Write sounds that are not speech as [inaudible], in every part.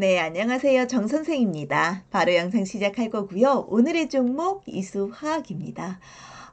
네, 안녕하세요. 정선생입니다. 바로 영상 시작할 거고요. 오늘의 종목 이수화학입니다.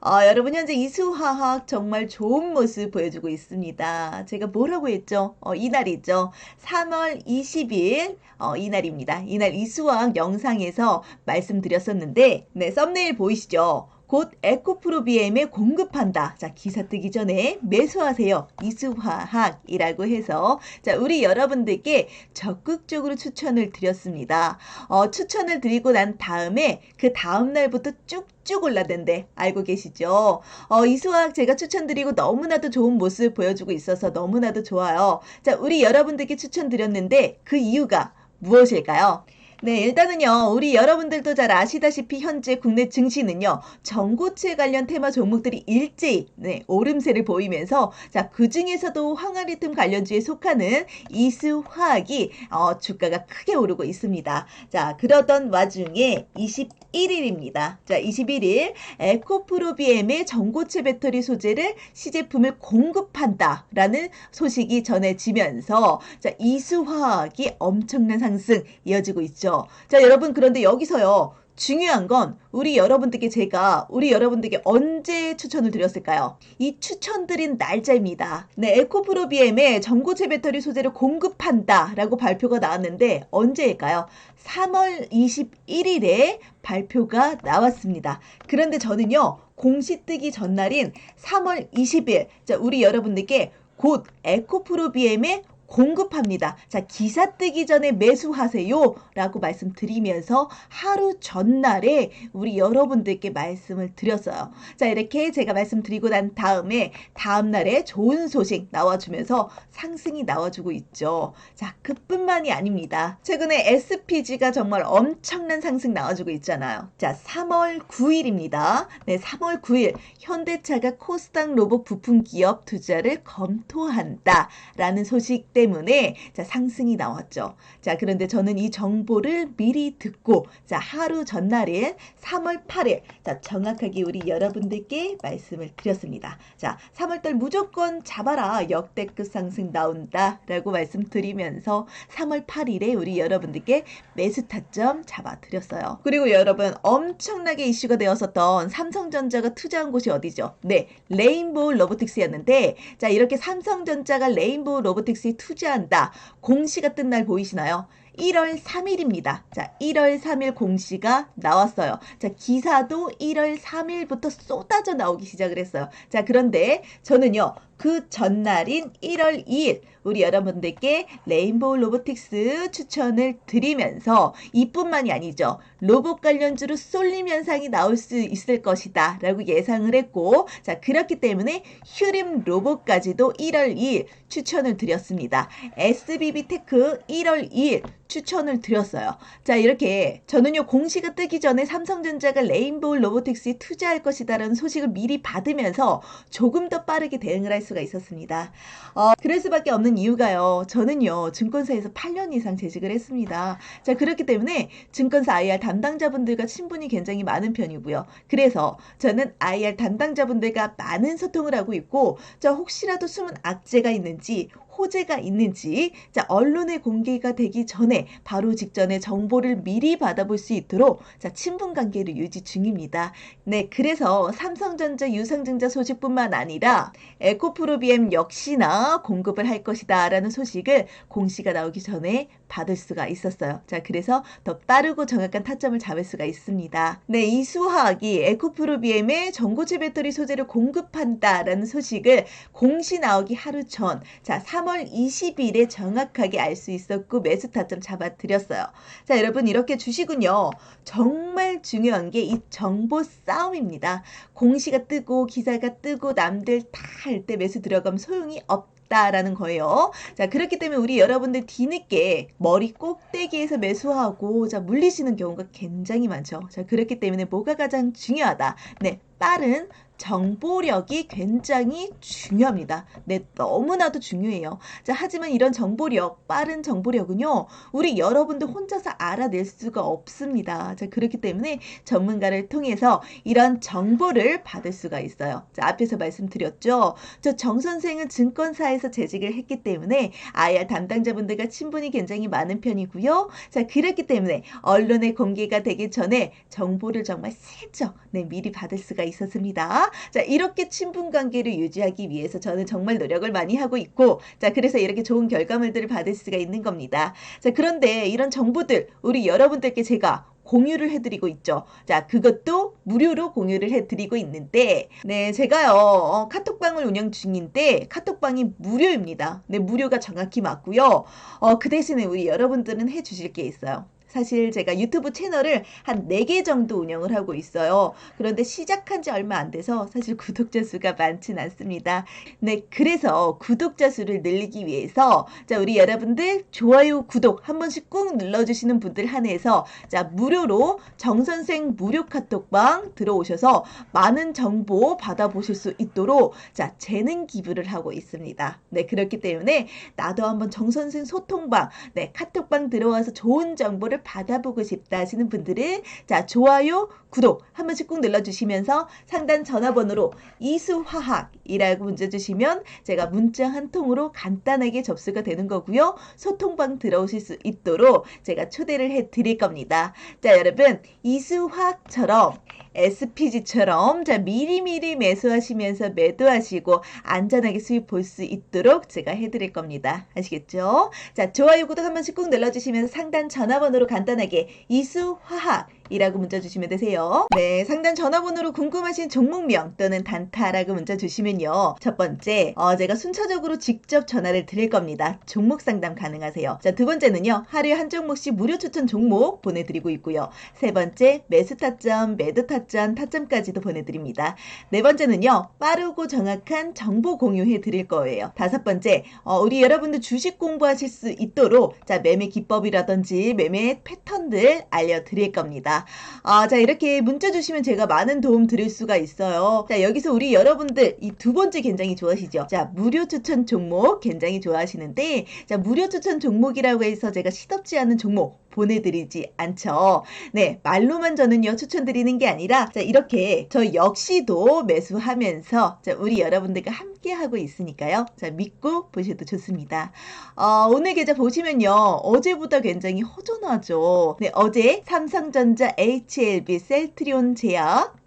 어, 여러분 현재 이수화학 정말 좋은 모습 보여주고 있습니다. 제가 뭐라고 했죠? 어, 이날이죠. 3월 20일 어, 이날입니다. 이날 이수화학 영상에서 말씀드렸었는데 네, 썸네일 보이시죠? 곧 에코프로비엠에 공급한다. 자, 기사 뜨기 전에 매수하세요. 이수화학이라고 해서 자, 우리 여러분들께 적극적으로 추천을 드렸습니다. 어, 추천을 드리고 난 다음에 그 다음 날부터 쭉쭉 올라댄데 알고 계시죠? 어, 이수화학 제가 추천드리고 너무나도 좋은 모습 보여주고 있어서 너무나도 좋아요. 자, 우리 여러분들께 추천드렸는데 그 이유가 무엇일까요? 네, 일단은요, 우리 여러분들도 잘 아시다시피 현재 국내 증시는요, 전고체 관련 테마 종목들이 일제히, 네, 오름세를 보이면서, 자, 그 중에서도 황화리튬 관련주에 속하는 이수화학이, 어, 주가가 크게 오르고 있습니다. 자, 그러던 와중에 21일입니다. 자, 21일, 에코프로비엠의 전고체 배터리 소재를 시제품을 공급한다라는 소식이 전해지면서, 자, 이수화학이 엄청난 상승 이어지고 있죠. 있죠. 자, 여러분, 그런데 여기서요. 중요한 건 우리 여러분들께 제가 우리 여러분들께 언제 추천을 드렸을까요? 이 추천드린 날짜입니다. 네, 에코프로비엠의 전고체 배터리 소재를 공급한다 라고 발표가 나왔는데 언제일까요? 3월 21일에 발표가 나왔습니다. 그런데 저는요, 공시 뜨기 전날인 3월 20일, 자, 우리 여러분들께 곧 에코프로비엠의 공급합니다. 자, 기사 뜨기 전에 매수하세요. 라고 말씀드리면서 하루 전날에 우리 여러분들께 말씀을 드렸어요. 자, 이렇게 제가 말씀드리고 난 다음에 다음날에 좋은 소식 나와주면서 상승이 나와주고 있죠. 자, 그뿐만이 아닙니다. 최근에 SPG가 정말 엄청난 상승 나와주고 있잖아요. 자, 3월 9일입니다. 네, 3월 9일 현대차가 코스닥 로봇 부품 기업 투자를 검토한다. 라는 소식 때문에 자, 상승이 나왔죠. 자, 그런데 저는 이 정보를 미리 듣고 자, 하루 전날인 3월 8일 자, 정확하게 우리 여러분들께 말씀을 드렸습니다. 자, 3월달 무조건 잡아라. 역대급 상승 나온다 라고 말씀드리면서 3월 8일에 우리 여러분들께 매수 타점 잡아 드렸어요. 그리고 여러분 엄청나게 이슈가 되었었던 삼성전자가 투자한 곳이 어디죠? 네, 레인보우 로보틱스였는데 자, 이렇게 삼성전자가 레인보우 로보틱스에 투 자한다. 공시가 뜬 날 보이시나요? 1월 3일입니다. 자, 1월 3일 공시가 나왔어요. 자, 기사도 1월 3일부터 쏟아져 나오기 시작을 했어요. 자, 그런데 저는요, 그 전날인 1월 2일 우리 여러분들께 레인보우 로보틱스 추천을 드리면서 이뿐만이 아니죠. 로봇 관련주로 쏠림 현상이 나올 수 있을 것이다 라고 예상을 했고 자 그렇기 때문에 휴림 로봇까지도 1월 2일 추천을 드렸습니다. SBB 테크 1월 2일 추천을 드렸어요. 자, 이렇게 저는요, 공시가 뜨기 전에 삼성전자가 레인보우 로보틱스에 투자할 것이다라는 소식을 미리 받으면서 조금 더 빠르게 대응을 할 수가 있었습니다. 어, 그럴 수밖에 없는 이유가요. 저는요, 증권사에서 8년 이상 재직을 했습니다. 자, 그렇기 때문에 증권사 IR 담당자분들과 친분이 굉장히 많은 편이고요. 그래서 저는 IR 담당자분들과 많은 소통을 하고 있고, 자, 혹시라도 숨은 악재가 있는지, 호재가 있는지 자 언론에 공개가 되기 전에 바로 직전에 정보를 미리 받아볼 수 있도록 자 친분 관계를 유지 중입니다. 네, 그래서 삼성전자 유상증자 소식뿐만 아니라 에코프로비엠 역시나 공급을 할 것이다라는 소식을 공시가 나오기 전에 받을 수가 있었어요. 자, 그래서 더 빠르고 정확한 타점을 잡을 수가 있습니다. 네, 이 수화학이 에코프로비엠의 전고체 배터리 소재를 공급한다라는 소식을 공시 나오기 하루 전, 자, 3월 20일에 정확하게 알 수 있었고 매수 타점 잡아드렸어요. 자, 여러분 이렇게 주시군요. 정말 중요한 게 이 정보 싸움입니다. 공시가 뜨고 기사가 뜨고 남들 다 할 때 매수 들어가면 소용이 없다. 있다라는 거예요. 자, 그렇기 때문에 우리 여러분들 뒤늦게 머리 꼭대기에서 매수하고 자, 물리시는 경우가 굉장히 많죠. 자, 그렇기 때문에 뭐가 가장 중요하다. 네, 빠른 정보력이 굉장히 중요합니다. 네, 너무나도 중요해요. 자, 하지만 이런 정보력, 빠른 정보력은요, 우리 여러분들 혼자서 알아낼 수가 없습니다. 자, 그렇기 때문에 전문가를 통해서 이런 정보를 받을 수가 있어요. 자, 앞에서 말씀드렸죠. 저 정 선생은 증권사에서 재직을 했기 때문에 IR 담당자분들과 친분이 굉장히 많은 편이고요. 자, 그렇기 때문에 언론에 공개가 되기 전에 정보를 정말 슬쩍 네, 미리 받을 수가 있었습니다. 자, 이렇게 친분 관계를 유지하기 위해서 저는 정말 노력을 많이 하고 있고, 자, 그래서 이렇게 좋은 결과물들을 받을 수가 있는 겁니다. 자, 그런데 이런 정보들, 우리 여러분들께 제가 공유를 해드리고 있죠. 자, 그것도 무료로 공유를 해드리고 있는데, 네, 제가요, 어, 카톡방을 운영 중인데, 카톡방이 무료입니다. 네, 무료가 정확히 맞고요. 어, 그 대신에 우리 여러분들은 해주실 게 있어요. 사실 제가 유튜브 채널을 한 4개 정도 운영을 하고 있어요. 그런데 시작한 지 얼마 안 돼서 사실 [laughs] 구독자 수가 많진 않습니다. 네, 그래서 구독자 수를 늘리기 위해서 자, 우리 여러분들 좋아요, 구독 한 번씩 꾹 눌러주시는 분들 한해서 자, 무료로 정선생 무료 카톡방 들어오셔서 많은 정보 받아보실 수 있도록 자, 재능 기부를 하고 있습니다. 네, 그렇기 때문에 나도 한번 정선생 소통방, 네, 카톡방 들어와서 좋은 정보를 받아보고 싶다 하시는 분들은 자 좋아요, 구독 한 번씩 꾹 눌러주시면서 상단 전화번호로 이수화학이라고 문자 주시면 제가 문자 한 통으로 간단하게 접수가 되는 거고요. 소통방 들어오실 수 있도록 제가 초대를 해 드릴 겁니다. 자 여러분 이수화학처럼 SPG처럼 자 미리미리 매수하시면서 매도하시고 안전하게 수익 볼 수 있도록 제가 해드릴 겁니다. 아시겠죠? 자 좋아요 구독 한 번씩 꾹 눌러주시면서 상단 전화번호로 간단하게 이수화학 이라고 문자 주시면 되세요. 네, 상단 전화번호로 궁금하신 종목명 또는 단타라고 문자 주시면요. 첫 번째, 어, 제가 순차적으로 직접 전화를 드릴 겁니다. 종목 상담 가능하세요. 자, 두 번째는요. 하루에 한 종목씩 무료 추천 종목 보내드리고 있고요. 세 번째, 매수 타점, 매도 타점, 타점까지도 보내드립니다. 네 번째는요. 빠르고 정확한 정보 공유해 드릴 거예요. 다섯 번째, 어, 우리 여러분들 주식 공부하실 수 있도록 자, 매매 기법이라든지 매매 패턴들 알려드릴 겁니다. 아, 자, 이렇게 문자 주시면 제가 많은 도움 드릴 수가 있어요. 자, 여기서 우리 여러분들 이 두 번째 굉장히 좋아하시죠? 자, 무료 추천 종목 굉장히 좋아하시는데, 자, 무료 추천 종목이라고 해서 제가 시덥지 않은 종목 보내드리지 않죠. 네, 말로만 저는요, 추천드리는 게 아니라, 자, 이렇게 저 역시도 매수하면서, 자, 우리 여러분들과 함께 하고 있으니까요. 자, 믿고 보셔도 좋습니다. 어, 오늘 계좌 보시면요, 어제보다 굉장히 허전하죠. 네, 어제 삼성전자 HLB 셀트리온 제약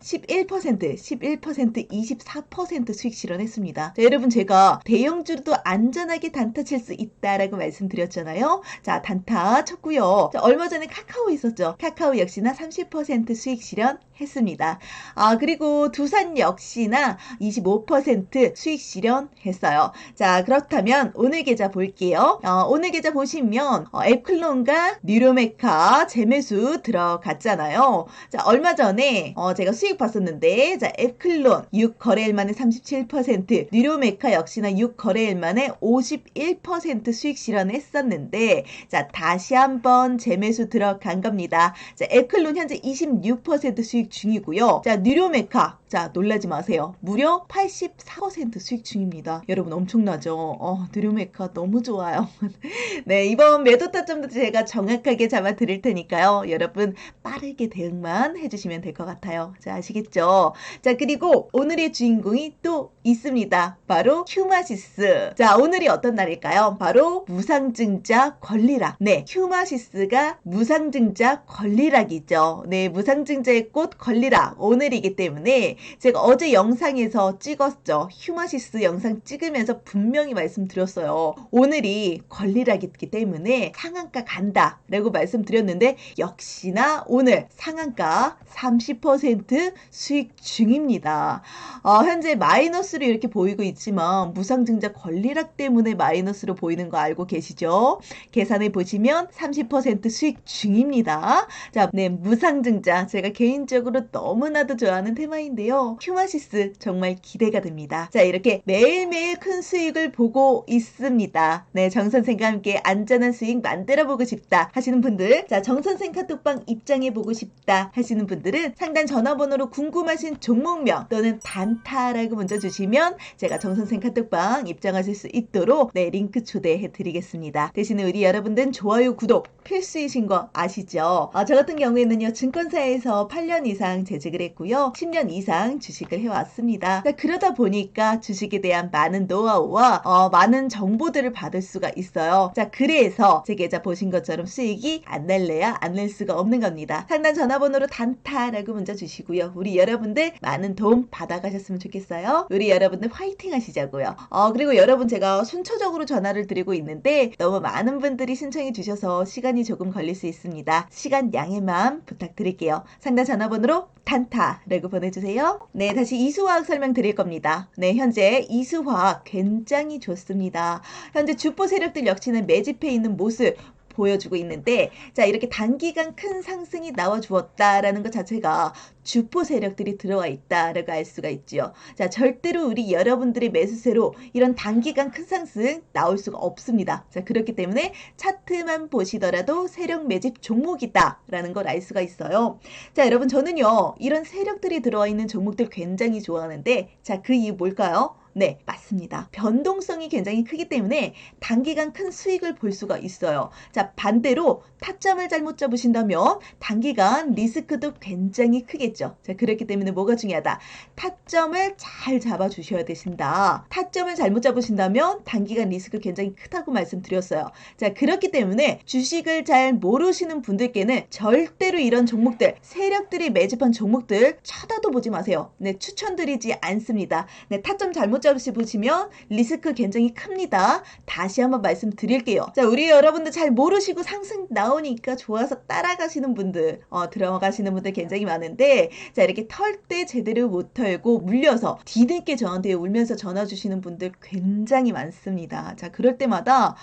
11%, 11%, 24% 수익 실현했습니다. 자, 여러분 제가 대형주도 안전하게 단타 칠 수 있다라고 말씀드렸잖아요. 자, 단타 쳤고요. 자, 얼마 전에 카카오 있었죠. 카카오 역시나 30% 수익 실현 했습니다. 아, 그리고 두산 역시나 25% 수익 실현했어요. 자, 그렇다면 오늘 계좌 볼게요. 어, 오늘 계좌 보시면 어, 앱클론과 뉴로메카 재매수 들어갔잖아요. 자, 얼마 전에 어, 제가 수익 봤었는데 자 앱클론 6거래일 만에 37% 뉴로메카 역시나 6거래일 만에 51% 수익 실현했었는데 자 다시 한번 재매수 들어간 겁니다. 자 앱클론 현재 26% 수익 중이고요. 자 뉴로메카 자, 놀라지 마세요. 무려 84% 수익 중입니다. 여러분 엄청나죠? 어, 느료메카 너무 좋아요. [laughs] 네, 이번 매도 타점도 제가 정확하게 잡아 드릴 테니까요. 여러분 빠르게 대응만 해 주시면 될 것 같아요. 자, 아시겠죠? 자, 그리고 오늘의 주인공이 또 있습니다. 바로 휴마시스. 자, 오늘이 어떤 날일까요? 바로 무상증자 권리락. 네, 휴마시스가 무상증자 권리락이죠. 네, 무상증자의 꽃 권리락. 오늘이기 때문에 제가 어제 영상에서 찍었죠. 휴마시스 영상 찍으면서 분명히 말씀드렸어요. 오늘이 권리락이기 때문에 상한가 간다. 라고 말씀드렸는데 역시나 오늘 상한가 30% 수익 중입니다. 어, 현재 마이너스로 이렇게 보이고 있지만 무상증자 권리락 때문에 마이너스로 보이는 거 알고 계시죠? 계산해 보시면 30% 수익 중입니다. 자, 네, 무상증자 제가 개인적으로 개인적으로 너무나도 좋아하는 테마인데요. 휴마시스 정말 기대가 됩니다. 자, 이렇게 매일매일 큰 수익을 보고 있습니다. 네, 정 선생과 함께 안전한 수익 만들어 보고 싶다 하시는 분들, 자, 정 선생 카톡방 입장해 보고 싶다 하시는 분들은 상단 전화번호로 궁금하신 종목명 또는 단타라고 문자 주시면 제가 정 선생 카톡방 입장하실 수 있도록 네, 링크 초대해 드리겠습니다. 대신에 우리 여러분들은 좋아요, 구독 필수이신 거 아시죠? 아, 저 같은 경우에는요, 증권사에서 8년 이상 재직을 했고요. 10년 이상 주식을 해왔습니다. 자, 그러다 보니까 주식에 대한 많은 노하우와 어, 많은 정보들을 받을 수가 있어요. 자, 그래서 제 계좌 보신 것처럼 수익이 안 날래야 안 낼 수가 없는 겁니다. 상단 전화번호로 단타라고 문자 주시고요. 우리 여러분들 많은 도움 받아가셨으면 좋겠어요. 우리 여러분들 화이팅 하시자고요. 어, 그리고 여러분 제가 순초적으로 전화를 드리고 있는데 너무 많은 분들이 신청해 주셔서 시간이 조금 걸릴 수 있습니다. 시간 양해만 부탁드릴게요. 상단 전화번호 로 단타라고 보내주세요. 네, 다시 이수화학 설명 드릴 겁니다. 네, 현재 이수화학 굉장히 좋습니다. 현재 주포 세력들 역시는 매집해 있는 모습 보여주고 있는데 자 이렇게 단기간 큰 상승이 나와 주었다라는 것 자체가 주포 세력들이 들어와 있다라고 알 수가 있죠. 자 절대로 우리 여러분들의 매수세로 이런 단기간 큰 상승 나올 수가 없습니다. 자 그렇기 때문에 차트만 보시더라도 세력 매집 종목이다라는 걸 알 수가 있어요. 자 여러분 저는요 이런 세력들이 들어와 있는 종목들 굉장히 좋아하는데 자 그 이유 뭘까요? 네, 맞습니다. 변동성이 굉장히 크기 때문에 단기간 큰 수익을 볼 수가 있어요. 자, 반대로 타점을 잘못 잡으신다면 단기간 리스크도 굉장히 크겠죠. 자, 그렇기 때문에 뭐가 중요하다? 타점을 잘 잡아 주셔야 되신다. 타점을 잘못 잡으신다면 단기간 리스크 굉장히 크다고 말씀드렸어요. 자, 그렇기 때문에 주식을 잘 모르시는 분들께는 절대로 이런 종목들, 세력들이 매집한 종목들 쳐다도 보지 마세요. 네, 추천드리지 않습니다. 네, 타점 잘못 잡으시 보시면 리스크 굉장히 큽니다. 다시 한번 말씀드릴게요. 자, 우리 여러분들 잘 모르시고 상승 나오니까 좋아서 따라가시는 분들, 어, 들어가시는 분들 굉장히 많은데, 자, 이렇게 털 때 제대로 못 털고 물려서 뒤늦게 저한테 울면서 전화 주시는 분들 굉장히 많습니다. 자, 그럴 때마다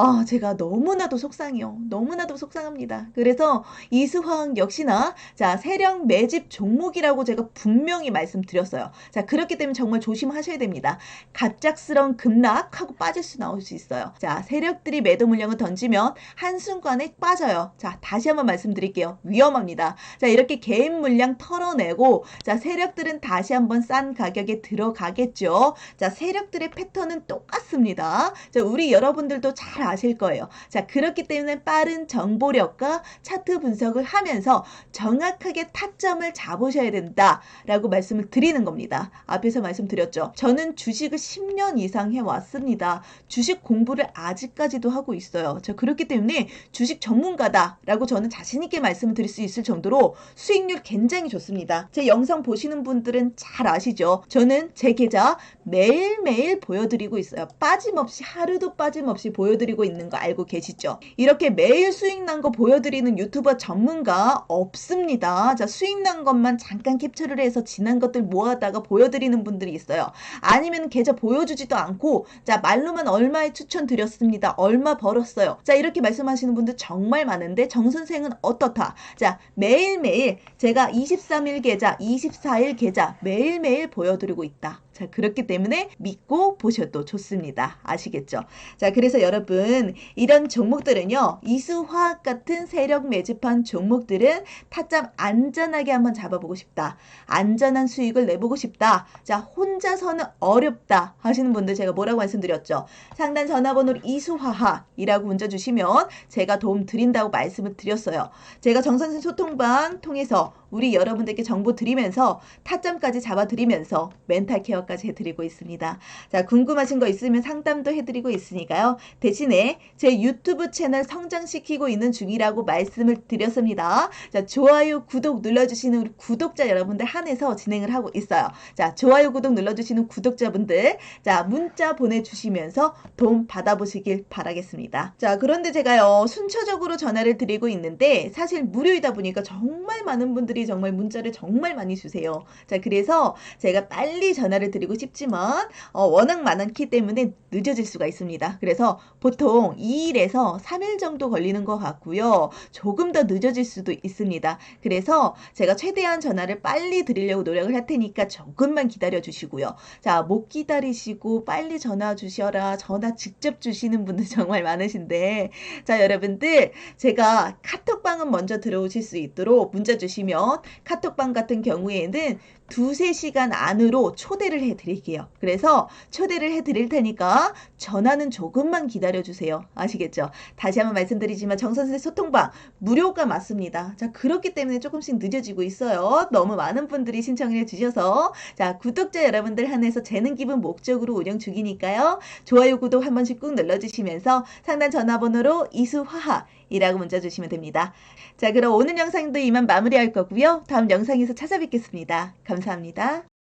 아, 제가 너무나도 속상해요. 너무나도 속상합니다. 그래서 이수화학 역시나 자, 세력 매집 종목이라고 제가 분명히 말씀드렸어요. 자, 그렇기 때문에 정말 조심하셔야 됩니다. 갑작스러운 급락하고 빠질 수 나올 수 있어요. 자, 세력들이 매도 물량을 던지면 한순간에 빠져요. 자, 다시 한번 말씀드릴게요. 위험합니다. 자, 이렇게 개인 물량 털어내고 자, 세력들은 다시 한번 싼 가격에 들어가겠죠. 자, 세력들의 패턴은 똑같습니다. 자, 우리 여러분들도 잘 아실 거예요. 자, 그렇기 때문에 빠른 정보력과 차트 분석을 하면서 정확하게 타점을 잡으셔야 된다라고 말씀을 드리는 겁니다. 앞에서 말씀드렸죠. 저는 주식을 10년 이상 해왔습니다. 주식 공부를 아직까지도 하고 있어요. 자, 그렇기 때문에 주식 전문가다라고 저는 자신있게 말씀을 드릴 수 있을 정도로 수익률 굉장히 좋습니다. 제 영상 보시는 분들은 잘 아시죠? 저는 제 계좌 매일매일 보여드리고 있어요. 빠짐없이 하루도 빠짐없이 보여드리고 보여드리고 있는 거 알고 계시죠? 이렇게 매일 수익 난 거 보여드리는 유튜버 전문가 없습니다. 자, 수익 난 것만 잠깐 캡처를 해서 지난 것들 모아다가 보여드리는 분들이 있어요. 아니면 계좌 보여주지도 않고, 자, 말로만 얼마에 추천드렸습니다. 얼마 벌었어요. 자, 이렇게 말씀하시는 분들 정말 많은데, 정 선생은 어떻다? 자, 매일매일 제가 23일 계좌, 24일 계좌 매일매일 보여드리고 있다. 자, 그렇기 때문에 믿고 보셔도 좋습니다. 아시겠죠? 자, 그래서 여러분, 이런 종목들은요, 이수화학 같은 세력 매집한 종목들은 타점 안전하게 한번 잡아보고 싶다. 안전한 수익을 내보고 싶다. 자, 혼자서는 어렵다. 하시는 분들 제가 뭐라고 말씀드렸죠? 상단 전화번호로 이수화학이라고 문자 주시면 제가 도움 드린다고 말씀을 드렸어요. 제가 정선생 소통방 통해서 우리 여러분들께 정보 드리면서 타점까지 잡아드리면서 멘탈 케어까지 해드리고 있습니다. 자, 궁금하신 거 있으면 상담도 해드리고 있으니까요. 대신에 제 유튜브 채널 성장시키고 있는 중이라고 말씀을 드렸습니다. 자, 좋아요, 구독 눌러주시는 우리 구독자 여러분들 한해서 진행을 하고 있어요. 자, 좋아요, 구독 눌러주시는 구독자분들, 자, 문자 보내주시면서 도움 받아보시길 바라겠습니다. 자, 그런데 제가요, 순차적으로 전화를 드리고 있는데, 사실 무료이다 보니까 정말 많은 분들이 정말 문자를 정말 많이 주세요. 자, 그래서 제가 빨리 전화를 드리 드리고 싶지만 어, 워낙 많기 때문에 늦어질 수가 있습니다. 그래서 보통 2일에서 3일 정도 걸리는 것 같고요. 조금 더 늦어질 수도 있습니다. 그래서 제가 최대한 전화를 빨리 드리려고 노력을 할 테니까 조금만 기다려 주시고요. 자, 못 기다리시고 빨리 전화 주셔라. 전화 직접 주시는 분들 [laughs] 정말 많으신데. 자, 여러분들, 제가 카톡방은 먼저 들어오실 수 있도록 문자 주시면 카톡방 같은 경우에는 두세 시간 안으로 초대를 해 드릴게요. 그래서 초대를 해 드릴 테니까 전화는 조금만 기다려 주세요. 아시겠죠? 다시 한번 말씀드리지만 정선생 소통방 무료가 맞습니다. 자, 그렇기 때문에 조금씩 늦어지고 있어요. 너무 많은 분들이 신청을 해 주셔서 자, 구독자 여러분들 한해서 재능 기분 목적으로 운영 중이니까요. 좋아요, 구독 한 번씩 꾹 눌러 주시면서 상단 전화번호로 이수화하 이라고 문자 주시면 됩니다. 자, 그럼 오늘 영상도 이만 마무리할 거고요. 다음 영상에서 찾아뵙겠습니다. 감사합니다.